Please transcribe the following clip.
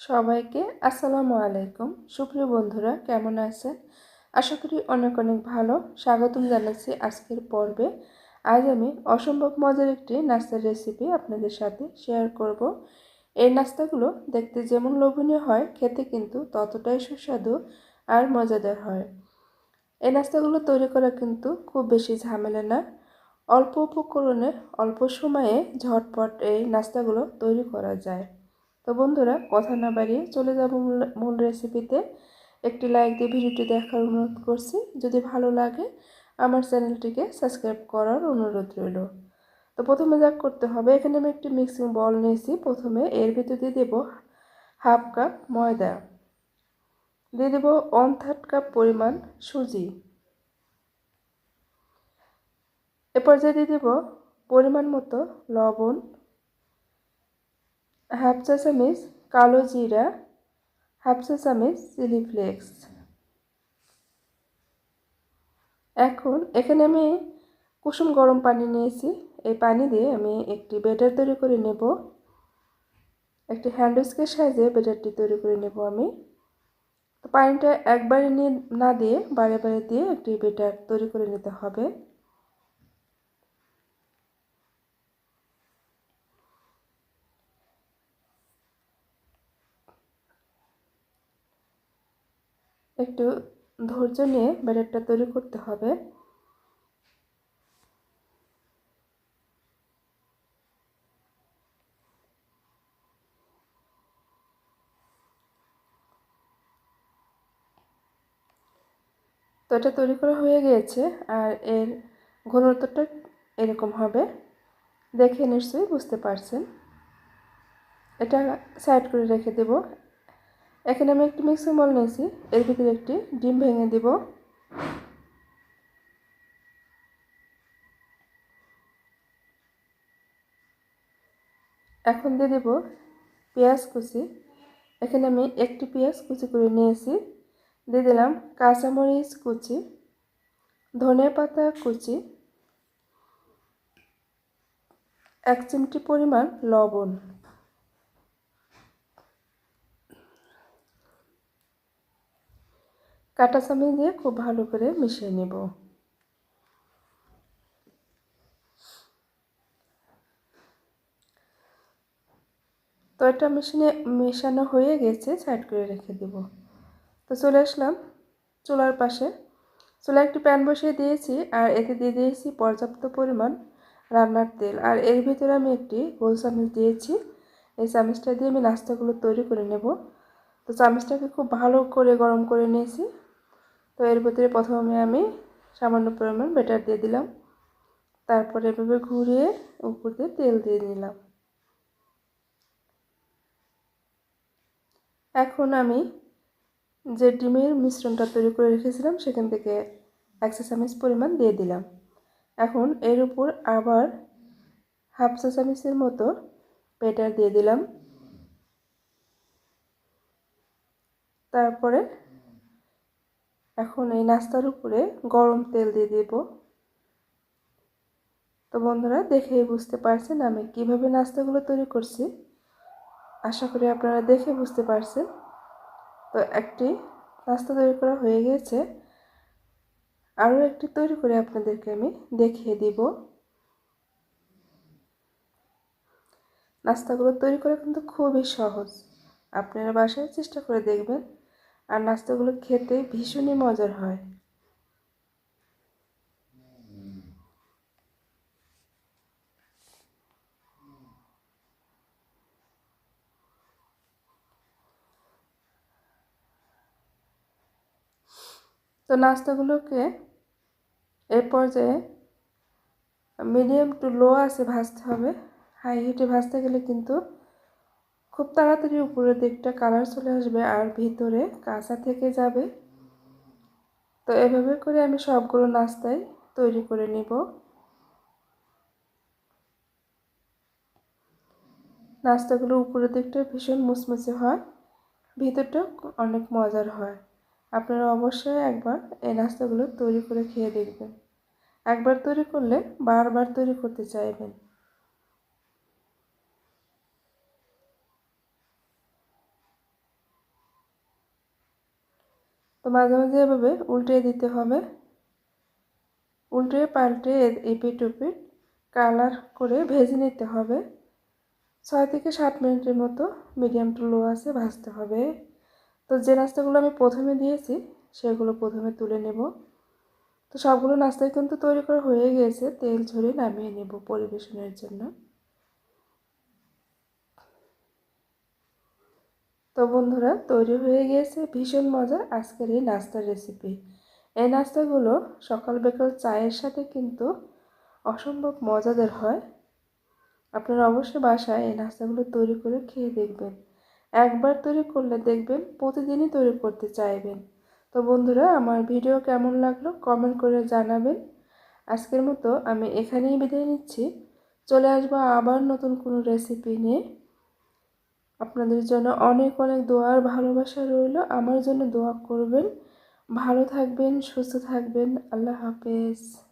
সবাইকে আসসালামু আলাইকুম। সুপ্রিয় বন্ধুরা, কেমন আছেন? আশা করি অনেক অনেক ভালো। স্বাগতম জানাচ্ছি আজকের পর্বে। আজ আমি অসম্ভব মজার একটি নাস্তার রেসিপি আপনাদের সাথে শেয়ার করব। এই নাস্তাগুলো দেখতে যেমন লোভনীয় হয়, খেতে কিন্তু ততটাই সুস্বাদু আর মজাদার হয়। এই নাস্তাগুলো তৈরি করা কিন্তু খুব বেশি ঝামেলা না। অল্প উপকরণে অল্প সময়ে ঝটপট এই নাস্তাগুলো তৈরি করা যায়। তো বন্ধুরা, কথা না বাড়িয়ে চলে যাব মূল রেসিপিতে একটি লাইক দিয়ে ভিডিওটি দেখার অনুরোধ করছি। যদি ভালো লাগে, আমার চ্যানেলটিকে সাবস্ক্রাইব করার অনুরোধ রইল। তো প্রথমে যা করতে হবে, এখানে আমি একটি মিক্সিং বল নিয়েছি। প্রথমে এর ভিতর দিয়ে দেবো হাফ কাপ ময়দা। দিয়ে দেবো ওয়ান থার্ড কাপ পরিমাণ সুজি। এ পর্যায়ে দিয়ে দেবো পরিমাণ মতো লবণ। হাফ চা কালো জিরা হাফ চা চিলি ফ্লেক্স এখন এখানে আমি কুসুম গরম পানি নিয়েছি। এই পানি দিয়ে আমি একটি বেটার তৈরি করে নেব। একটি হ্যান্ড উইস্কের সাহায্যে বেটারটি তৈরি করে নেব আমি। তো পানিটা একবারে নিয়ে না দিয়ে বারে বারে দিয়ে একটি বেটার তৈরি করে নিতে হবে। একটু ধৈর্য নিয়ে ব্যাটারটা তৈরি করতে হবে। তো এটা তৈরি করা হয়ে গিয়েছে আর এর ঘনত্বটা এরকম হবে। দেখে নিশ্চয়ই বুঝতে পারছেন। এটা সাইড করে রেখে দেব। এখানে আমি একটি মিক্সিং বল নিয়েছি। এর ভিতরে একটি ডিম ভেঙে দেব। এখন দিয়ে দেব পেঁয়াজ কুচি। এখানে আমি একটি পেঁয়াজ কুচি করে নিয়েছি। দিয়ে দিলাম কাঁচামরিচ কুচি ধনে পাতা কুচি, এক চিমটি পরিমাণ লবণ। কাটা চামচ দিয়ে খুব ভালো করে মিশিয়ে নেব। তো এটা মেশিনে মেশানো হয়ে গেছে, সাইড করে রেখে দেব। তো চলে আসলাম চুলার পাশে। চুলা একটি প্যান বসিয়ে দিয়েছি আর এতে দিয়ে দিয়েছি পর্যাপ্ত পরিমাণ রান্নার তেল। আর এর ভিতরে আমি একটি গোল চামচ দিয়েছি। এই চামচটা দিয়ে আমি নাস্তাগুলো তৈরি করে নেব। তো চামচটাকে খুব ভালো করে গরম করে নিয়েছি। তো এর ভিতরে প্রথমে আমি সামান্য পরিমাণ বেটার দিয়ে দিলাম। তারপরে এভাবে ঘুরিয়ে উপর দিয়ে তেল দিয়ে নিলাম। এখন আমি যে ডিমের মিশ্রণটা তৈরি করে রেখেছিলাম, সেখান থেকে এক চা চামচ পরিমাণ দিয়ে দিলাম। এখন এর উপর আবার হাফ চা চামচের মতো বেটার দিয়ে দিলাম। তারপরে এখন এই নাস্তার উপরে গরম তেল দিয়ে দেব। তো বন্ধুরা, দেখেই বুঝতে পারছেন আমি কীভাবে নাস্তাগুলো তৈরি করছি। আশা করি আপনারা দেখে বুঝতে পারছেন। তো একটি নাস্তা তৈরি করা হয়ে গেছে। আরও একটি তৈরি করে আপনাদেরকে আমি দেখিয়ে দিব। নাস্তাগুলো তৈরি করা কিন্তু খুবই সহজ। আপনারা বাসায় চেষ্টা করে দেখবেন আর নাস্তাগুলো খেতে ভীষণই মজার হয়। তো নাস্তাগুলোকে এ পর্যায়ে মিডিয়াম টু লো আছে ভাজতে হবে। হাই হিটে ভাজতে গেলে কিন্তু খুব তাড়াতাড়ি উপরের দিকটা কালার চলে আসবে আর ভিতরে কাঁচা থেকে যাবে। তো এভাবে করে আমি সবগুলো নাস্তায় তৈরি করে নিব। নাস্তাগুলো উপরের দিকটা ভীষণ মুচমুচে হয় ভিতরটা অনেক মজার হয়। আপনারা অবশ্যই একবার এই নাস্তাগুলো তৈরি করে খেয়ে দেখবেন। একবার তৈরি করলে বারবার তৈরি করতে চাইবেন। তো মাঝে মাঝে এভাবে উল্টে দিতে হবে। উল্টে, পাল্টে এপিট উপিট কালার করে ভেজে নিতে হবে। ছয় থেকে সাত মিনিটের মতো মিডিয়াম টু লো আছে ভাজতে হবে। তো যে নাস্তাগুলো আমি প্রথমে দিয়েছি, সেগুলো প্রথমে তুলে নেব। তো সবগুলো নাস্তাই কিন্তু তৈরি করা হয়ে গিয়েছে তেল ঝরে নামিয়ে নেব পরিবেশনের জন্য। তো বন্ধুরা, তৈরি হয়ে গিয়েছে ভীষণ মজার আজকের এই নাস্তার রেসিপি এই নাস্তাগুলো সকাল বিকাল চায়ের সাথে কিন্তু অসম্ভব মজাদার হয়। আপনারা অবশ্যই বাসায় এই নাস্তাগুলো তৈরি করে খেয়ে দেখবেন। একবার তৈরি করলে দেখবেন প্রতিদিনই তৈরি করতে চাইবেন। তো বন্ধুরা, আমার ভিডিও কেমন লাগল কমেন্ট করে জানাবেন। আজকের মতো আমি এখানেই বিদায় নিচ্ছি। চলে আসব আবার নতুন কোনো রেসিপি নিয়ে। আপনাদের জন্য অনেক অনেক দোয়ার ভালোবাসা রইল। আমার জন্য দোয়া করবেন। ভালো থাকবেন, সুস্থ থাকবেন। আল্লাহ হাফেজ।